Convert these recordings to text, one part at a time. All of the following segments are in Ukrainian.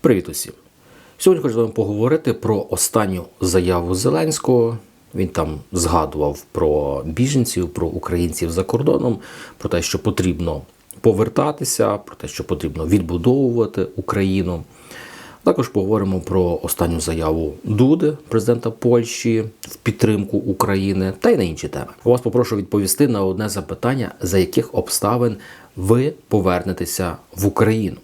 Привіт усім! Сьогодні хочу з вами поговорити про останню заяву Зеленського. Він там згадував про біженців, про українців за кордоном, про те, що потрібно повертатися, про те, що потрібно відбудовувати Україну. Також поговоримо про останню заяву Дуди, президента Польщі, в підтримку України та й на інші теми. У Вас попрошу відповісти на одне запитання, за яких обставин ви повернетеся в Україну.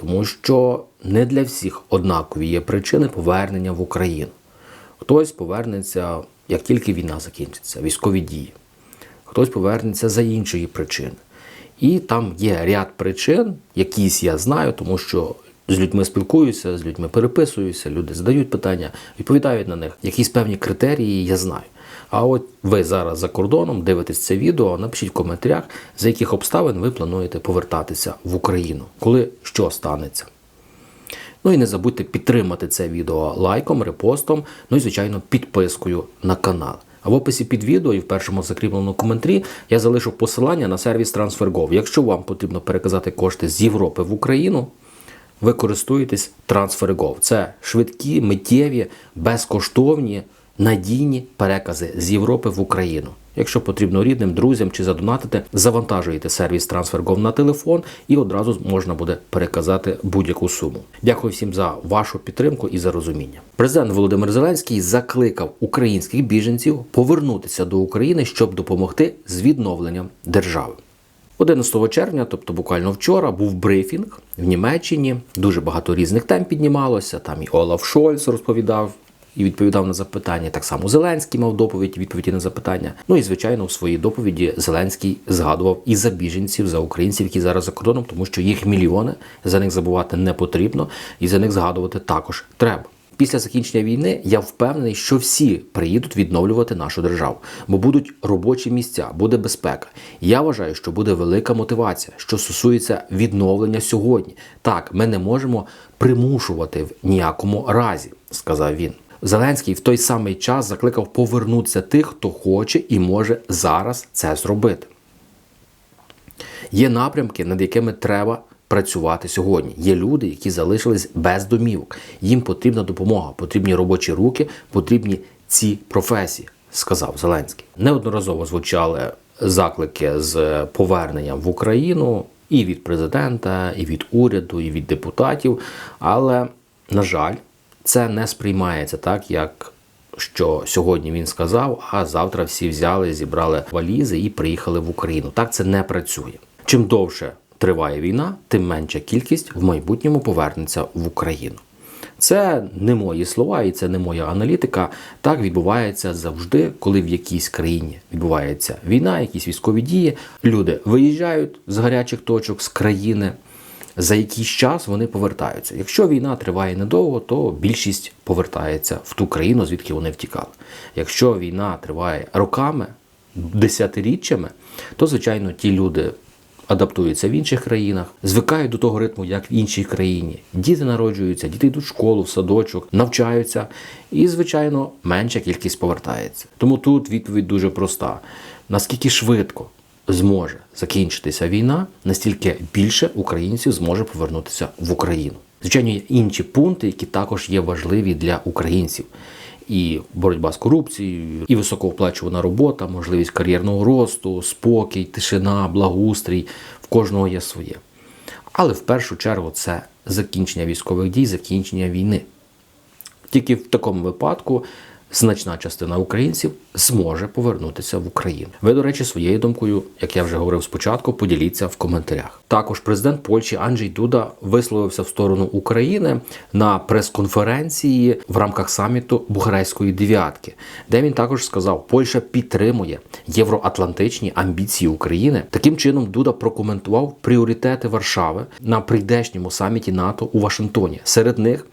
Тому що не для всіх однакові є причини повернення в Україну. Хтось повернеться, як тільки війна закінчиться, військові дії, хтось повернеться за іншої причини. І там є ряд причин, якісь я знаю, тому що з людьми спілкуюся, з людьми переписуюся, люди задають питання, відповідають на них. Якісь певні критерії я знаю. А от ви зараз за кордоном дивитесь це відео, напишіть в коментарях, за яких обставин ви плануєте повертатися в Україну, коли що станеться. Ну і не забудьте підтримати це відео лайком, репостом, ну і, звичайно, підпискою на канал. А в описі під відео і в першому закріпленому коментарі я залишу посилання на сервіс TransferGo. Якщо вам потрібно переказати кошти з Європи в Україну, ви користуєтесь TransferGo. Це швидкі, миттєві, безкоштовні, надійні перекази з Європи в Україну. Якщо потрібно рідним, друзям чи задонатити, завантажуєте сервіс TransferGo на телефон і одразу можна буде переказати будь-яку суму. Дякую всім за вашу підтримку і за розуміння. Президент Володимир Зеленський закликав українських біженців повернутися до України, щоб допомогти з відновленням держави. 11 червня, тобто буквально вчора, був брифінг в Німеччині. Дуже багато різних тем піднімалося. Там і Олаф Шольц розповідав і відповідав на запитання. Так само Зеленський мав доповідь, відповіді на запитання. Ну і звичайно, у своїй доповіді Зеленський згадував і за біженців, за українців, які зараз за кордоном, тому що їх мільйони, за них забувати не потрібно, і за них згадувати також треба. Після закінчення війни я впевнений, що всі приїдуть відновлювати нашу державу, бо будуть робочі місця, буде безпека. Я вважаю, що буде велика мотивація, що стосується відновлення сьогодні. Так, ми не можемо примушувати в ніякому разі, сказав він. Зеленський в той самий час закликав повернутися тих, хто хоче і може зараз це зробити. Є напрямки, над якими треба працювати сьогодні. Є люди, які залишились без домівок. Їм потрібна допомога, потрібні робочі руки, потрібні ці професії, сказав Зеленський. Неодноразово звучали заклики з поверненням в Україну і від президента, і від уряду, і від депутатів. Але, на жаль, це не сприймається так, як. Що сьогодні він сказав, а завтра всі взяли, зібрали валізи і приїхали в Україну. Так це не працює. Чим довше триває війна, тим менша кількість в майбутньому повернеться в Україну. Це не мої слова і це не моя аналітика. Так відбувається завжди, коли в якійсь країні відбувається війна, якісь військові дії. Люди виїжджають з гарячих точок з країни. За якийсь час вони повертаються. Якщо війна триває недовго, то більшість повертається в ту країну, звідки вони втікали. Якщо війна триває роками, десятиріччями, то звичайно ті люди адаптуються в інших країнах, звикають до того ритму, як в іншій країні. Діти народжуються, діти йдуть в школу, в садочок, навчаються, і, звичайно, менша кількість повертається. Тому тут відповідь дуже проста: наскільки швидко зможе закінчитися війна, настільки більше українців зможе повернутися в Україну. Звичайно, є інші пункти, які також є важливі для українців. І боротьба з корупцією, і високооплачувана робота, можливість кар'єрного росту, спокій, тишина, благоустрій в кожного є своє. Але в першу чергу це закінчення військових дій, закінчення війни. Тільки в такому випадку значна частина українців зможе повернутися в Україну. Ви, до речі, своєю думкою, як я вже говорив спочатку, поділіться в коментарях. Також президент Польщі Анджей Дуда висловився в сторону України на прес-конференції в рамках саміту Бухарестської дев'ятки, де він також сказав, Польща підтримує євроатлантичні амбіції України. Таким чином Дуда прокоментував пріоритети Варшави на прийдешньому саміті НАТО у Вашингтоні. Серед них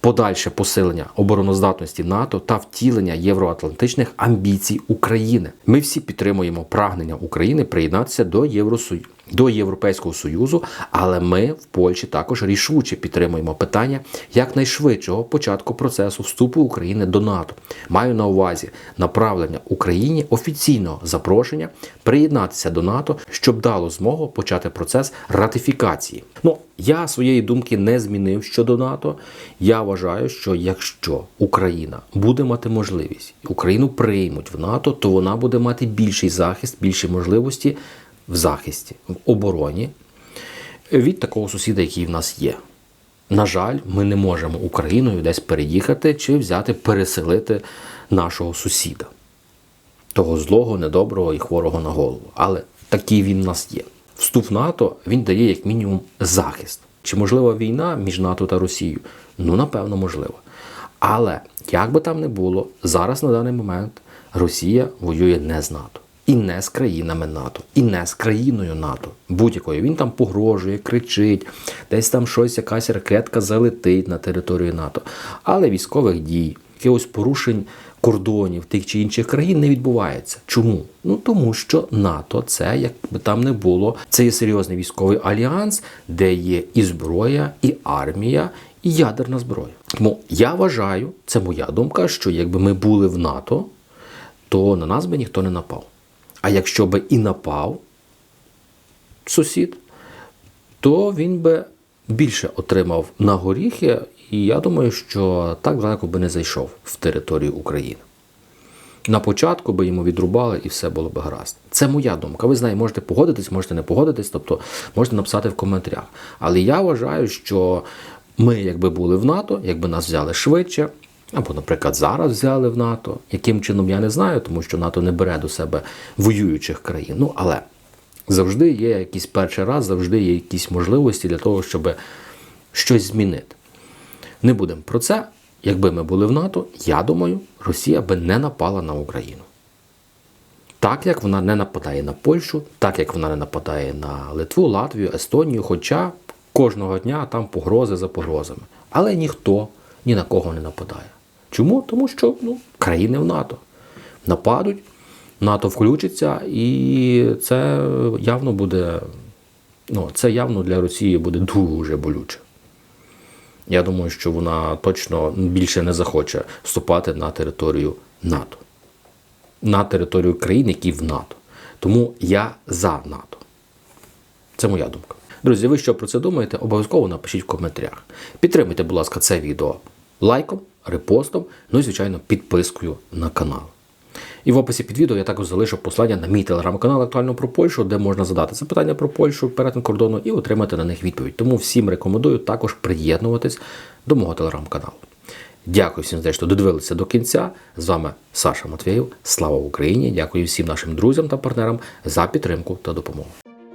подальше посилення обороноздатності НАТО та втілення євроатлантичних амбіцій України. Ми всі підтримуємо прагнення України приєднатися до Євросоюзу. До Європейського Союзу, але ми в Польщі також рішуче підтримуємо питання якнайшвидшого початку процесу вступу України до НАТО. Маю на увазі направлення Україні офіційного запрошення приєднатися до НАТО, щоб дало змогу почати процес ратифікації. Ну я своєї думки не змінив щодо НАТО. Я вважаю, що якщо Україна буде мати можливість, Україну приймуть в НАТО, то вона буде мати більший захист, більші можливості в захисті, в обороні від такого сусіда, який в нас є. На жаль, ми не можемо Україною десь переїхати чи взяти, переселити нашого сусіда, того злого, недоброго і хворого на голову. Але такий він в нас є. Вступ в НАТО він дає як мінімум захист. Чи можлива війна між НАТО та Росією? Ну, напевно, можливо. Але як би там не було, зараз на даний момент Росія воює не з НАТО. І не з країнами НАТО, і не з країною НАТО. Будь-якою. Він там погрожує, кричить, десь там щось, якась ракетка залетить на територію НАТО. Але військових дій, якихось порушень кордонів тих чи інших країн не відбувається. Чому? Ну тому що НАТО це, як би там не було, це є серйозний військовий альянс, де є і зброя, і армія, і ядерна зброя. Тому я вважаю, це моя думка, що якби ми були в НАТО, то на нас би ніхто не напав. А якщо би і напав сусід, то він би більше отримав на горіхи, і я думаю, що так далеко би не зайшов в територію України. На початку би йому відрубали і все було б гаразд. Це моя думка. Ви знаєте, можете погодитись, можете не погодитись, тобто можете написати в коментарях. Але я вважаю, що ми, якби були в НАТО, якби нас взяли швидше, або, наприклад, зараз взяли в НАТО. Яким чином я не знаю, тому що НАТО не бере до себе воюючих країн. Ну, але завжди є якийсь перший раз, завжди є якісь можливості для того, щоб щось змінити. Не будемо про це. Якби ми були в НАТО, я думаю, Росія би не напала на Україну. Так як вона не нападає на Польщу, так як вона не нападає на Литву, Латвію, Естонію, хоча кожного дня там погрози за погрозами. Але ніхто ні на кого не нападає. Чому? Тому що ну, країни в НАТО нападуть, НАТО включиться, і це явно буде, ну, це явно для Росії буде дуже болюче. Я думаю, що вона точно більше не захоче вступати на територію НАТО, на територію країн, які в НАТО. Тому я за НАТО. Це моя думка. Друзі, ви що про це думаєте? Обов'язково напишіть в коментарях. Підтримуйте, будь ласка, це відео лайком, репостом, ну і, звичайно, підпискою на канал. І в описі під відео я також залишу послання на мій телеграм-канал актуально про Польщу, де можна задати запитання про Польщу перетин кордону і отримати на них відповідь. Тому всім рекомендую також приєднуватись до мого телеграм-каналу. Дякую всім, за те, що додивилися до кінця. З вами Саша Матвєєв. Слава Україні! Дякую всім нашим друзям та партнерам за підтримку та допомогу.